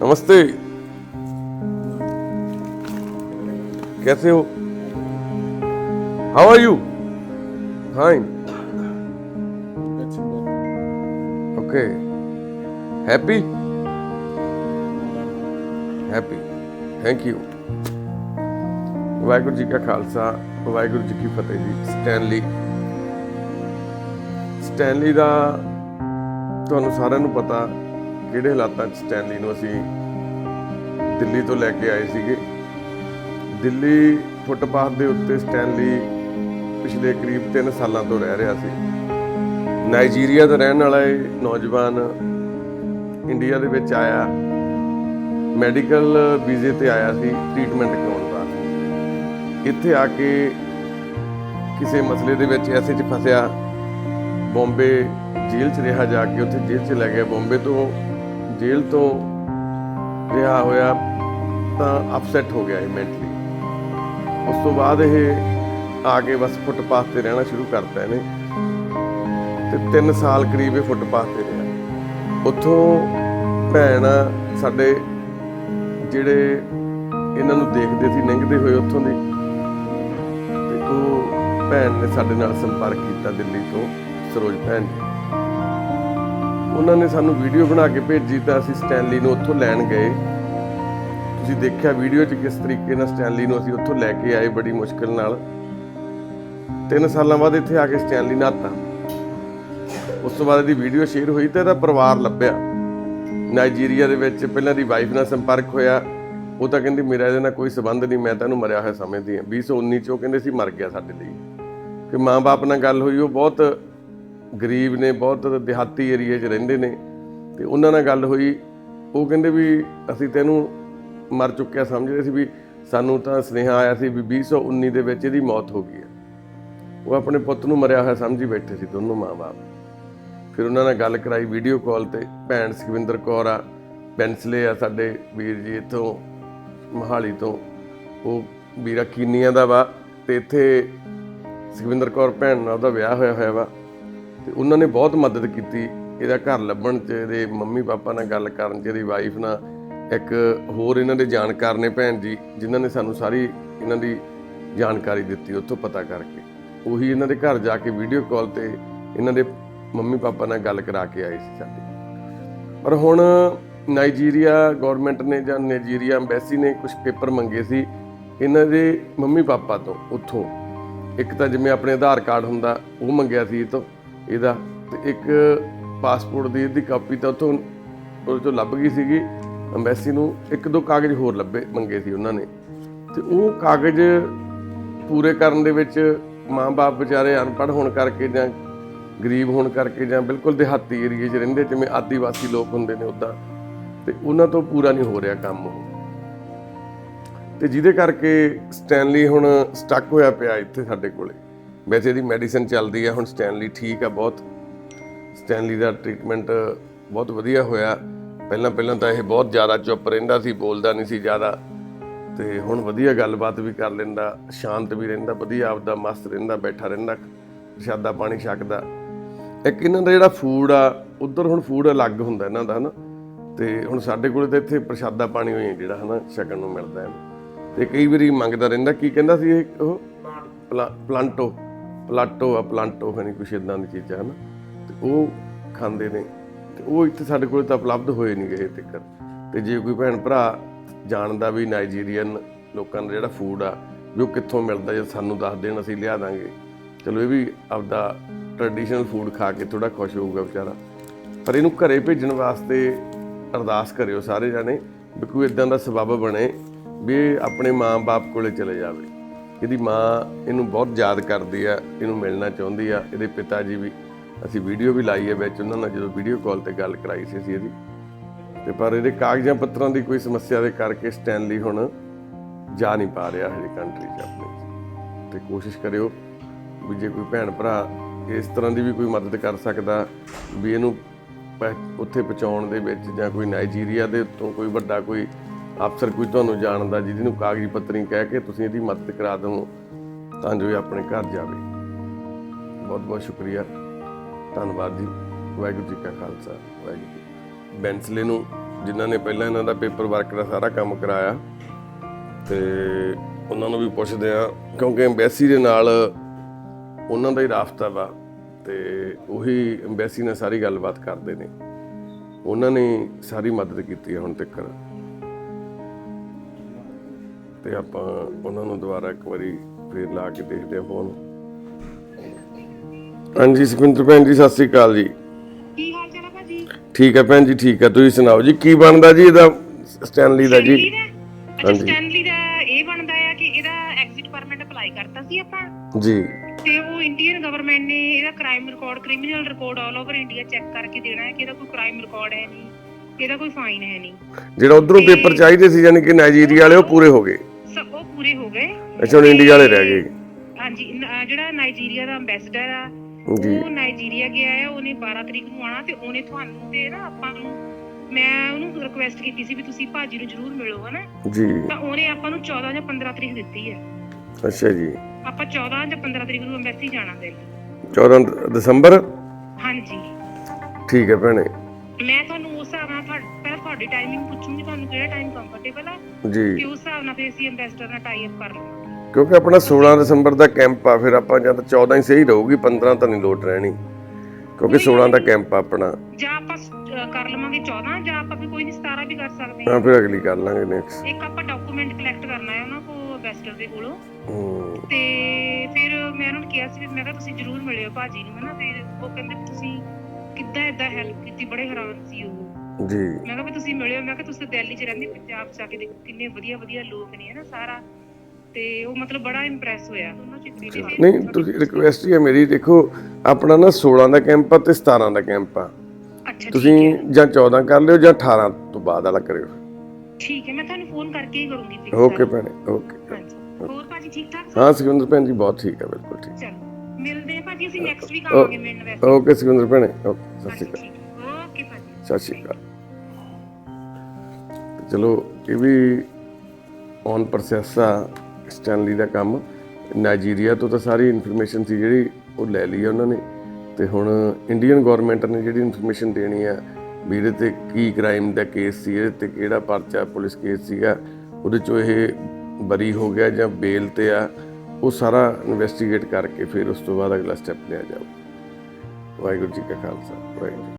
नमस्ते कैसे हो how are you fine okay happy happy thank you Waheguru ji ਕਾ ਖਾਲਸਾ ਵਾਹਿਗੁਰੂ ਜੀ ਕੀ ਫਤਿਹ ਜੀ ਸਟੈਨਲੀ ਸਟੈਨਲੀ ਦਾ ਤੁਹਾਨੂੰ ਸਾਰਿਆਂ ਨੂੰ ਪਤਾ ਕਿਹੜੇ ਹਾਲਾਤਾਂ 'ਚ ਸਟੈਨਲੀ ਨੂੰ ਅਸੀਂ ਦਿੱਲੀ ਤੋਂ ਲੈ ਕੇ ਆਏ ਸੀਗੇ? ਦਿੱਲੀ ਫੁੱਟਪਾਥ ਦੇ ਉੱਤੇ ਸਟੈਨਲੀ ਪਿਛਲੇ ਕਰੀਬ 3 ਸਾਲਾਂ ਤੋਂ ਰਹਿ ਰਿਹਾ ਸੀ। ਨਾਈਜੀਰੀਆ ਦਾ ਰਹਿਣ ਵਾਲਾ ਇਹ ਨੌਜਵਾਨ ਇੰਡੀਆ ਦੇ ਵਿੱਚ ਆਇਆ, ਮੈਡੀਕਲ ਵੀਜ਼ੇ ਤੇ ਆਇਆ ਸੀ, ਟ੍ਰੀਟਮੈਂਟ ਕਰਾਉਣ ਵਾਸਤੇ। ਇੱਥੇ ਆ ਕੇ ਕਿਸੇ ਮਸਲੇ ਦੇ ਵਿੱਚ ਐਸੇ 'ਚ ਫਸਿਆ, ਬੰਬੇ ਜੇਲ੍ਹ 'ਚ ਰਿਹਾ ਜਾ ਕੇ, ਉੱਥੇ ਜੇਲ੍ਹ 'ਚ ਲੈ ਗਿਆ। ਬੰਬੇ ਤੋਂ ਜੇਲ੍ਹ ਤੋਂ ਰਿਹਾ ਹੋਇਆ ਤਾਂ ਅਪਸੈਟ ਹੋ ਗਿਆ ਇਹ ਮੈਂਟਲੀ ਉਸ ਤੋਂ ਬਾਅਦ ਇਹ ਆ ਕੇ ਬਸ ਫੁੱਟਪਾਥ ਤੇ ਰਹਿਣਾ ਸ਼ੁਰੂ ਕਰਤਾ ਇਹਨੇ। ਤੇ 3 ਸਾਲ ਕਰੀਬ ਇਹ ਫੁੱਟਪਾਥ ਤੇ ਰਿਹਾ। ਉੱਥੋਂ ਭੈਣ ਸਾਡੇ ਜਿਹੜੇ ਇਹਨਾਂ ਨੂੰ ਦੇਖਦੇ ਸੀ ਲੰਘਦੇ ਹੋਏ ਉੱਥੋਂ ਦੇ, ਤੇ ਉਹ ਭੈਣ ਨੇ ਸਾਡੇ ਨਾਲ ਸੰਪਰਕ ਕੀਤਾ ਦਿੱਲੀ ਤੋਂ, ਸਰੋਜ ਭੈਣ ਜੀ। ਉਹਨਾਂ ਨੇ ਸਾਨੂੰ ਵੀਡੀਓ ਬਣਾ ਕੇ ਭੇਜੀ ਤਾਂ ਅਸੀਂ ਸਟੈਨਲੀ ਨੂੰ ਉੱਥੋਂ ਲੈਣ ਗਏ। ਤੁਸੀਂ ਦੇਖਿਆ ਵੀਡੀਓ 'ਚ ਕਿਸ ਤਰੀਕੇ ਨਾਲ ਸਟੈਨਲੀ ਨੂੰ ਅਸੀਂ ਉੱਥੋਂ ਲੈ ਕੇ ਆਏ ਬੜੀ ਮੁਸ਼ਕਲ ਨਾਲ। ਤਿੰਨ ਸਾਲਾਂ ਬਾਅਦ ਇੱਥੇ ਆ ਕੇ ਸਟੈਨਲੀ ਨਹਾਤਾ ਉਸ ਤੋਂ ਬਾਅਦ ਇਹਦੀ ਵੀਡੀਓ ਸ਼ੇਅਰ ਹੋਈ ਤੇ ਇਹਦਾ ਪਰਿਵਾਰ ਲੱਭਿਆ। ਨਾਈਜੀਰੀਆ ਦੇ ਵਿੱਚ ਪਹਿਲਾਂ ਦੀ ਵਾਈਫ ਨਾਲ ਸੰਪਰਕ ਹੋਇਆ। ਉਹ ਤਾਂ ਕਹਿੰਦੀ, ਮੇਰਾ ਇਹਦੇ ਨਾਲ ਕੋਈ ਸਬੰਧ ਨਹੀਂ, ਮੈਂ ਤਾਂ ਇਹਨੂੰ ਮਰਿਆ ਹੋਇਆ ਸਮਝਦੀ ਹਾਂ। 2019 ਚ ਉਹ ਕਹਿੰਦੇ ਸੀ, ਮਰ ਗਿਆ ਸਾਡੇ ਲਈ। ਕਿ ਮਾਂ-ਬਾਪ ਨਾਲ ਗੱਲ ਹੋਈ, ਉਹ ਬਹੁਤ ਗਰੀਬ ਨੇ ਬਹੁਤ ਦਿਹਾਤੀ ਏਰੀਏ 'ਚ ਰਹਿੰਦੇ ਨੇ ਤੇ ਉਹਨਾਂ ਨਾਲ ਗੱਲ ਹੋਈ, ਉਹ ਕਹਿੰਦੇ ਵੀ ਅਸੀਂ ਤੈਨੂੰ ਮਰ ਚੁੱਕਿਆ ਸਮਝਦੇ ਸੀ ਵੀ ਸਾਨੂੰ ਤਾਂ ਸੁਨੇਹਾ ਆਇਆ ਸੀ ਵੀ 2019 ਦੇ ਵਿੱਚ ਇਹਦੀ ਮੌਤ ਹੋ ਗਈ ਹੈ। ਉਹ ਆਪਣੇ ਪੁੱਤ ਨੂੰ ਮਰਿਆ ਹੋਇਆ ਸਮਝੀ ਬੈਠੇ ਸੀ ਦੋਨੋਂ ਮਾਂ-ਬਾਪ। ਫਿਰ ਉਹਨਾਂ ਨਾਲ ਗੱਲ ਕਰਾਈ ਵੀਡੀਓ ਕਾਲ ਤੇ, ਭੈਣ ਸੁਖਵਿੰਦਰ ਕੌਰ ਆ, ਬੈਂਸਲੇ ਆ ਸਾਡੇ ਵੀਰ ਜੀ ਇੱਥੋਂ, ਮਹਾਲੀ ਤੋਂ। ਉਹ ਵੀਰਾ ਕੀਨੀਆਂ ਦਾ ਵਾ ਤੇ ਇੱਥੇ ਸੁਖਵਿੰਦਰ ਕੌਰ ਭੈਣ ਨਾਲ ਉਹਦਾ ਵਿਆਹ ਹੋਇਆ ਹੋਇਆ ਵਾ। ਤੇ ਉਹਨਾਂ ਨੇ ਬਹੁਤ ਮਦਦ ਕੀਤੀ। ਇਹਦਾ ਘਰ ਲੱਭਣ 'ਚ, ਇਹਦੇ ਮੰਮੀ ਪਾਪਾ ਨਾਲ ਗੱਲ ਕਰਨ 'ਚ, ਇਹਦੀ ਵਾਈਫ ਨਾਲ ਇੱਕ ਹੋਰ ਇਹਨਾਂ ਦੇ ਜਾਣਕਾਰ ਨੇ ਭੈਣ ਜੀ, ਜਿਨ੍ਹਾਂ ਨੇ ਸਾਨੂੰ ਸਾਰੀ ਇਹਨਾਂ ਦੀ ਜਾਣਕਾਰੀ ਦਿੱਤੀ ਉੱਥੋਂ ਪਤਾ ਕਰਕੇ। ਉਹੀ ਇਹਨਾਂ ਦੇ ਘਰ ਜਾ ਕੇ ਵੀਡੀਓ ਕਾਲ ਤੇ ਇਹਨਾਂ ਦੇ ਮੰਮੀ ਪਾਪਾ ਨਾਲ ਗੱਲ ਕਰਾ ਕੇ ਆਏ ਸੀ ਸਾਡੀ। ਪਰ ਹੁਣ ਨਾਈਜੀਰੀਆ ਗਵਰਨਮੈਂਟ ਨੇ ਜਾਂ ਨਾਈਜੀਰੀਆ ਐਮਬੈਸੀ ਨੇ ਕੁਝ ਪੇਪਰ ਮੰਗੇ ਸੀ ਇਹਨਾਂ ਦੇ ਮੰਮੀ ਪਾਪਾ ਤੋਂ ਉੱਥੋਂ। ਇੱਕ ਤਾਂ ਜਿਵੇਂ ਆਪਣੇ ਆਧਾਰ ਕਾਰਡ ਹੁੰਦਾ, ਉਹ ਮੰਗਿਆ ਸੀ ਇਹ ਤੋਂ। ਇਹਦਾ ਤੇ ਇੱਕ ਪਾਸਪੋਰਟ ਦੀ ਇਹਦੀ ਕਾਪੀ ਤਾਂ ਉੱਥੋਂ ਉਹ ਤੋਂ ਲੱਭ ਗਈ ਸੀਗੀ, ਐਮਬੈਸੀ ਨੂੰ, ਇੱਕ ਦੋ ਕਾਗਜ਼ ਹੋਰ ਲੱਭੇ, ਮੰਗੇ ਸੀ ਉਹਨਾਂ ਨੇ। ਤੇ ਉਹ ਕਾਗਜ਼ ਪੂਰੇ ਕਰਨ ਦੇ ਵਿੱਚ ਮਾਂ-ਬਾਪ ਵਿਚਾਰੇ ਅਨਪੜ੍ਹ ਹੋਣ ਕਰਕੇ ਜਾਂ ਗਰੀਬ ਹੋਣ ਕਰਕੇ ਜਾਂ ਬਿਲਕੁਲ ਦਿਹਾਤੀ ਏਰੀਏ 'ਚ ਰਹਿੰਦੇ, ਜਿਵੇਂ ਆਦੀਵਾਸੀ ਲੋਕ ਹੁੰਦੇ ਨੇ ਉਦਾਂ ਤੇ ਉਹਨਾਂ ਤੋਂ ਪੂਰਾ ਨਹੀਂ ਹੋ ਰਿਹਾ ਕੰਮ ਉਹ। ਤੇ ਜਿਹਦੇ ਕਰਕੇ ਸਟੈਨਲੀ ਹੁਣ ਸਟਕ ਹੋਇਆ ਪਿਆ ਇੱਥੇ ਸਾਡੇ ਕੋਲੇ। ਵੈਸੇ ਇਹਦੀ ਮੈਡੀਸਿਨ ਚੱਲਦੀ ਆ ਹੁਣ ਸਟੈਨਲੀ ਠੀਕ ਆ ਬਹੁਤ। ਸਟੈਨਲੀ ਦਾ ਟ੍ਰੀਟਮੈਂਟ ਬਹੁਤ ਵਧੀਆ ਹੋਇਆ। ਪਹਿਲਾਂ ਪਹਿਲਾਂ ਤਾਂ ਇਹ ਬਹੁਤ ਜ਼ਿਆਦਾ ਚੁੱਪ ਰਹਿੰਦਾ ਸੀ ਬੋਲਦਾ ਨਹੀਂ ਸੀ ਜ਼ਿਆਦਾ। ਤੇ ਹੁਣ ਵਧੀਆ ਗੱਲਬਾਤ ਵੀ ਕਰ ਲੈਂਦਾ ਸ਼ਾਂਤ ਵੀ ਰਹਿੰਦਾ ਵਧੀਆ ਆਪਦਾ ਮਸਤ ਰਹਿੰਦਾ ਬੈਠਾ ਰਹਿੰਦਾ ਪ੍ਰਸ਼ਾਦਾ ਪਾਣੀ ਛਕਦਾ। ਇੱਕ ਇਹਨਾਂ ਦਾ ਜਿਹੜਾ ਫੂਡ ਆ ਉਧਰ ਹੁਣ ਫੂਡ ਅਲੱਗ ਹੁੰਦਾ ਇਹਨਾਂ ਦਾ ਹਨਾ। ਤੇ ਹੁਣ ਸਾਡੇ ਕੋਲੇ ਤਾਂ ਇੱਥੇ ਪ੍ਰਸ਼ਾਦਾ ਪਾਣੀ ਹੋਈ ਜਿਹੜਾ ਹਨਾ ਛਕਣ ਨੂੰ ਮਿਲਦਾ ਹੈ। ਤੇ ਕਈ ਵਾਰੀ ਮੰਗਦਾ ਰਹਿੰਦਾ ਕੀ ਕਹਿੰਦਾ ਸੀ ਇਹ ਉਹ? ਪਲਾ- ਪਲਾਂਟੋ। ਪਲਾਟੋ ਆ, ਪਲਾਂਟੋ ਖਣੀ ਕੁਛ ਇਦਾਂ ਦੀ ਚੀਜ਼ਾਂ ਹਨਾ। ਤੇ ਉਹ ਖਾਂਦੇ ਨੇ। ਤੇ ਉਹ ਇੱਥੇ ਸਾਡੇ ਕੋਲ ਤਾਂ ਉਪਲਬਧ ਹੋਏ ਨਹੀਂ ਗਏ ਤੱਕ। ਤੇ ਜੇ ਕੋਈ ਭੈਣ ਭਰਾ ਜਾਣਦਾ ਵੀ ਨਾਈਜੀਰੀਅਨ ਲੋਕਾਂ ਦਾ ਜਿਹੜਾ ਫੂਡ ਆ, ਵੀ ਉਹ ਕਿੱਥੋਂ ਮਿਲਦਾ, ਜੇ ਸਾਨੂੰ ਦੱਸ ਦੇਣ, ਅਸੀਂ ਲਿਆ ਦਾਂਗੇ। ਚਲੋ ਇਹ ਵੀ ਆਪਦਾ ਟ੍ਰੈਡੀਸ਼ਨਲ ਫੂਡ ਖਾ ਕੇ ਥੋੜਾ ਖੁਸ਼ ਹੋਊਗਾ ਵਿਚਾਰਾ। ਪਰ ਇਹਨੂੰ ਘਰੇ ਭੇਜਣ ਵਾਸਤੇ ਅਰਦਾਸ ਕਰਿਓ ਸਾਰੇ ਜਾਣੇ ਵੀ ਕੋਈ ਇਦਾਂ ਦਾ ਸਬਬ ਬਣੇ ਵੀ ਇਹ ਆਪਣੇ ਮਾਂ-ਬਾਪ ਕੋਲੇ ਚਲੇ ਜਾਵੇ। ਇਹਦੀ ਮਾਂ ਇਹਨੂੰ ਬਹੁਤ ਯਾਦ ਕਰਦੀ ਆ, ਇਹਨੂੰ ਮਿਲਣਾ ਚਾਹੁੰਦੀ ਆ, ਇਹਦੇ ਪਿਤਾ ਜੀ ਵੀ, ਅਸੀਂ ਵੀਡੀਓ ਵੀ ਲਾਈ ਹੈ ਵਿੱਚ, ਉਹਨਾਂ ਨਾਲ ਜਦੋਂ ਵੀਡੀਓ ਕਾਲ ਤੇ ਗੱਲ ਕਰਾਈ ਸੀ ਅਸੀਂ ਇਹਦੀ। ਤੇ ਪਰ ਇਹਦੇ ਕਾਗਜ਼ਾਂ ਪੱਤਰਾਂ ਦੀ ਕੋਈ ਸਮੱਸਿਆ ਦੇ ਕਰਕੇ ਸਟੈਨਲੀ ਹੁਣ ਜਾ ਨਹੀਂ ਪਾ ਰਿਹਾ ਹਜੇ ਕੰਟਰੀ 'ਚ ਆਪਣੇ। ਤੇ ਕੋਸ਼ਿਸ਼ ਕਰਿਓ ਵੀ ਜੇ ਕੋਈ ਭੈਣ ਭਰਾ ਇਸ ਤਰ੍ਹਾਂ ਦੀ ਵੀ ਕੋਈ ਮਦਦ ਕਰ ਸਕਦਾ ਵੀ ਇਹਨੂੰ ਪਹ- ਉੱਥੇ ਪਹੁੰਚਾਉਣ ਦੇ ਵਿੱਚ ਜਾਂ ਕੋਈ ਨਾਈਜੀਰੀਆ ਦੇ ਉੱਤੋਂ ਕੋਈ ਵੱਡਾ ਕੋਈ ਅਫਸਰ ਕੋਈ ਤੁਹਾਨੂੰ ਜਾਣਦਾ, ਜਿਹਦੀ ਨੂੰ ਕਾਗਜ਼ੀ ਪੱਤਰੀ ਕਹਿ ਕੇ ਤੁਸੀਂ ਇਹਦੀ ਮਦਦ ਕਰਾ ਦਿਓ, ਤਾਂ ਜੋ ਇਹ ਆਪਣੇ ਘਰ ਜਾਵੇ। ਬਹੁਤ ਬਹੁਤ ਸ਼ੁਕਰੀਆ। ਧੰਨਵਾਦ ਜੀ। ਵਾਹਿਗੁਰੂ ਜੀ ਕਾ ਖਾਲਸਾ, ਵਾਹਿਗੁਰੂ ਜੀ ਬੈਂਸਲੇ ਨੂੰ, ਜਿਨ੍ਹਾਂ ਨੇ ਪਹਿਲਾਂ ਇਹਨਾਂ ਦਾ ਪੇਪਰ ਵਰਕ ਦਾ ਸਾਰਾ ਕੰਮ ਕਰਾਇਆ, ਤੇ ਉਹਨਾਂ ਨੂੰ ਵੀ ਪੁੱਛਦੇ ਆ ਕਿਉਂਕਿ ਐਮਬੈਸੀ ਦੇ ਨਾਲ ਉਹਨਾਂ ਦਾ ਹੀ ਰਾਫਤਾ ਵਾ, ਤੇ ਉਹੀ ਐਮਬੈਸੀ ਨਾਲ ਸਾਰੀ ਗੱਲਬਾਤ ਕਰਦੇ ਨੇ। ਉਹਨਾਂ ਨੇ ਸਾਰੀ ਮਦਦ ਕੀਤੀ ਹੈ ਹੁਣ ਤੱਕ। ਤੇ ਆਪਾਂ ਉਹਨਾਂ ਨੂੰ ਦੁਬਾਰਾ ਇੱਕ ਵਾਰੀ ਫੇਰ ਲਾ ਕੇ ਦੇਖਦੇ ਆ ਫੋਨ। ਹਾਂਜੀ ਸੁਖਵਿੰਦਰ ਭੈਣ ਜੀ ਸਤਿ ਸ੍ਰੀ ਅਕਾਲ ਜੀ। ਕੀ ਹਾਲ ਚਾਲ ਆ ਭਾਜੀ? ਠੀਕ ਹੈ ਭੈਣ ਜੀ ਠੀਕ ਹੈ। ਤੁਸੀਂ ਸੁਣਾਓ ਜੀ ਕੀ ਬਣਦਾ ਜੀ ਇਹਦਾ ਸਟੈਨਲੀ ਦਾ ਜੀ? ਹਾਂਜੀ। ਸਟੈਨਲੀ ਦਾ ਇਹ ਬਣਦਾ ਆ ਕਿ ਇਹਦਾ ਐਗਜ਼ਿਟ ਪਰਮਿਟ ਅਪਲਾਈ ਕਰਤਾ ਸੀ ਆਪਾਂ? ਜੀ। ਤੇ ਉਹ ਇੰਡੀਅਨ ਗਵਰਨਮੈਂਟ ਨੇ ਇਹਦਾ crime record criminal record all over India check ਕਰਕੇ ਦੇਣਾ ਹੈ ਕਿ ਇਹਦਾ ਕੋਈ ਕ੍ਰਾਈਮ ਰਿਕਾਰਡ ਹੈ ਨਹੀਂ ਇਹਦਾ ਕੋਈ ਫਾਈਨ ਹੈ ਨਹੀਂ। ਜਿਹੜਾ ਉਧਰੋਂ ਪੇਪਰ ਚਾਹੀਦੇ ਸੀ ਯਾਨੀ ਕਿ ਨਾਈਜੀਰੀਆ ਵਾਲੇ ਉਹ ਪੂਰੇ ਹੋ ਗਏ। ਪੂਰੇ ਹੋ ਗਏ। ਅੱਛਾ ਹੁਣ ਇੰਡੀਆ ਵਾਲੇ ਰਹਿ ਗਏ। ਹਾਂਜੀ ਨ- ਜਿਹੜਾ ਨਾਈਜੀਰੀਆ ਦਾ ਅੰਬੈਸਡਰ ਆ ਜੀ। ਉਹ ਨਾਈਜੀਰੀਆ ਗਿਆ ਹੈ ਉਹਨੇ 12 ਤਰੀਕ ਨੂੰ ਆਣਾ ਤੇ ਉਹਨੇ ਤੁਹਾਨੂੰ ਤੇ ਨਾ ਆਪਾਂ ਨੂੰ ਮੈਂ ਉਹਨੂੰ ਰਿਕੁਐਸਟ ਕੀਤੀ ਸੀ ਵੀ ਤੁਸੀਂ ਭਾਜੀ ਨੂੰ ਜ਼ਰੂਰ ਮਿਲੋ ਹਨਾ? ਜੀ। ਤਾਂ ਉਹਨੇ ਆਪਾਂ ਨੂੰ 14 ਜਾਂ 15 ਤਰੀਕ ਦਿੱਤੀ ਹੈ ਅੱਛਾ ਜੀ। ਆਪਾਂ 14 ਜਾਂ 15 ਤਰੀਕ ਨੂੰ ਅੰਬੈਸੀ ਜਾਣਾ ਦੇ 14 ਦਸੰਬਰ? ਹਾਂਜੀ। ਠੀਕ ਹੈ ਭੈਣੇ। ਮੈਂ ਤੁਹਾਨੂੰ ਉਸ ਹਿਸਾਬ ਨਾਲ ਤੁਹਾ- ਤੁਹਾਡੀ ਟਾਈਮਿੰਗ ਪੁੱਛੂੰਗੀ ਤੁਹਾਨੂੰ ਕਿਹੜਾ ਟਾਈਮ ਕੰਫਰਟੇਬਲ ਤੇ ਜੀ। ਉਸ ਹਿਸਾਬ ਨਾਲ ਫਿਰ ਅਸੀਂ ਅੰਬੈਸਡਰ ਨਾਲ ਟਾਈ ਅਪ ਕਰ ਲਵਾਂਗੇ। ਕਿਉਂਕਿ ਆਪਣਾ 16 ਦਸੰਬਰ ਦਾ ਕੈਂਪ ਆ ਫਿਰ ਆਪਾਂ ਜਾਂ ਤਾਂ 14 ਹੀ ਸਹੀ ਰਹੂਗੀ 15 ਤਾਂ ਨਹੀਂ ਲੋਟ ਰਹਿਣੀ। ਕਿਉਂਕਿ 16 ਦਾ ਕੈਂਪ ਆ ਆਪਣਾ। ਜਾਂ ਆਪਾਂ ਸ- ਅਹ ਕਰ ਲਵਾਂਗੇ 14 ਜਾਂ ਆਪਾਂ ਵੀ ਕੋਈ ਨਹੀਂ 17 ਵੀ ਕਰ ਸਕਦੇ ਹਾਂ ਫਿਰ ਅਗਲੀ ਕਰ ਲਾਂਗੇ ਨੈਕਸਟ ਇੱਕ ਆਪਾਂ ਡਾਕੂਮੈਂਟ ਕਲੈਕਟ ਕਰਨਾ ਹੈ ਉਹਨਾਂ ਕੋਲ ਅੰਬੈਸਡਰ ਦੇ ਕੋਲੋਂ। ਤੇ ਫਿਰ ਮੈਂ ਉਹਨਾਂ ਨੂੰ ਕਿਹਾ ਸੀ ਵੀ ਮੈਂ ਕਿਹਾ ਤੁਸੀਂ ਜ਼ਰੂਰ ਮਿਲਿਓ ਭਾਜੀ ਨੂੰ ਹਨਾ? ਫਿਰ ਉਹ ਕਹਿੰਦੇ ਵੀ ਤੁਸੀਂ ਕਿੱਦਾਂ ਇਦਾਂ ਹੈਲਪ ਕੀਤੀ ਬੜੇ ਹੈਰਾਨ ਸੀ ਉਹ। ਜੀ। ਮੈਂ ਕਿਹਾ ਵੀ ਤੁਸੀਂ ਮਿਲਿਓ ਮੈਂ ਕਿਹਾ ਤੁਸੀਂ ਦਿੱਲੀ 'ਚ ਰਹਿੰਦੇ ਪੰਜਾਬ 'ਚ ਆ ਕੇ ਦੇਖੋ ਕਿੰਨੇ ਵਧੀਆ ਵਧੀਆ ਲੋਕ ਨੇ ਹਨਾ ਸਾਰਾ। ਤੇ ਉਹ ਮਤਲਬ ਬੜਾ ਇੰਪ੍ਰੈਸ ਹੋਇਆ। ਉਹਨਾਂ 'ਚ ਇੱਕ ਵੀਡੀਓ ਨਹੀਂ ਤੁਸੀਂ ਰਿਕੁਐਸਟ ਹੀ ਹੈ ਮੇਰੀ ਦੇਖੋ ਆਪਣਾ ਨਾ 16 ਦਾ ਕੈਂਪ ਆ ਤੇ 17 ਦਾ ਕੈਂਪ ਆ। ਅੱਛਾ ਤੁਸੀਂ ਹੈ। ਜਾਂ 14 ਕਰ ਲਿਓ ਜਾਂ 18 ਤੋਂ ਬਾਅਦ ਵਾਲਾ ਕਰਿਓ। ਠੀਕ ਹੈ ਮੈਂ ਤੁਹਾਨੂੰ ਫੋਨ ਕਰਕੇ ਹੀ ਕਰੂੰਗੀ fix ਓਕੇ। ਭੈਣੇ ਓਕੇ ਹਾਂਜੀ। ਹੋਰ ਭਾਜੀ ਠੀਕ ਠਾਕ ਹਾਂ ਸੁਖਿੰਦਰ ਭੈਣ ਜੀ ਬਹੁਤ ਠੀਕ ਹੈ ਬਿਲਕੁਲ ਠੀਕ। ਚਲੋ ਮਿਲਦੇ ਆ ਭਾਜੀ ਅਸੀਂ ਨੈਕਸਟ ਵੀਕ ਆਵਾਂਗੇ ਮਿਲਣ ਵੈਸੇ। ਓਕੇ ਸੁਖਿੰਦਰ ਭੈਣੇ ਓਕੇ ਸਤਿ ਸ਼੍ਰੀ ਅਕਾਲ। ਓਕੇ ਭਾਜੀ। ਸਤਿ ਸ਼੍ਰੀ ਅਕਾਲ। ਚਲੋ, ਇਹ ਵੀ ਔਨ ਪ੍ਰੋਸੈਸ ਆ ਸਟੈਨਲੀ ਦਾ ਕੰਮ। ਨਾਈਜੀਰੀਆ ਤੋਂ ਤਾਂ ਸਾਰੀ ਇਨਫੋਰਮੇਸ਼ਨ ਸੀ ਜਿਹੜੀ ਉਹ ਲੈ ਲਈ ਆ ਉਹਨਾਂ ਨੇ। ਤੇ ਹੁਣ ਇੰਡੀਅਨ ਗਵਰਨਮੈਂਟ ਨੇ ਜਿਹੜੀ ਇਨਫੋਰਮੇਸ਼ਨ ਦੇਣੀ ਆ ਵੀ ਇਹਦੇ ਤੇ ਕੀ ਕ੍ਰਾਈਮ ਦਾ ਕੇਸ ਸੀ, ਇਹਦੇ ਤੇ ਕਿਹੜਾ ਪਰਚਾ ਪੁਲਿਸ ਕੇਸ ਸੀਗਾ, ਉਹਦੇ ਚੋਂ ਇਹ ਬਰੀ ਹੋ ਗਿਆ ਜਾਂ ਬੇਲ ਤੇ ਆ, ਉਹ ਸਾਰਾ ਇਨਵੈਸਟੀਗੇਟ ਕਰਕੇ ਫਿਰ ਉਸ ਤੋਂ ਬਾਅਦ ਅਗਲਾ ਸਟੈਪ ਲਿਆ ਜਾਊ। ਵਾਹਿਗੁਰੂ ਜੀ ਕਾ ਖਾਲਸਾ, ਵਾਹਿਗੁਰੂ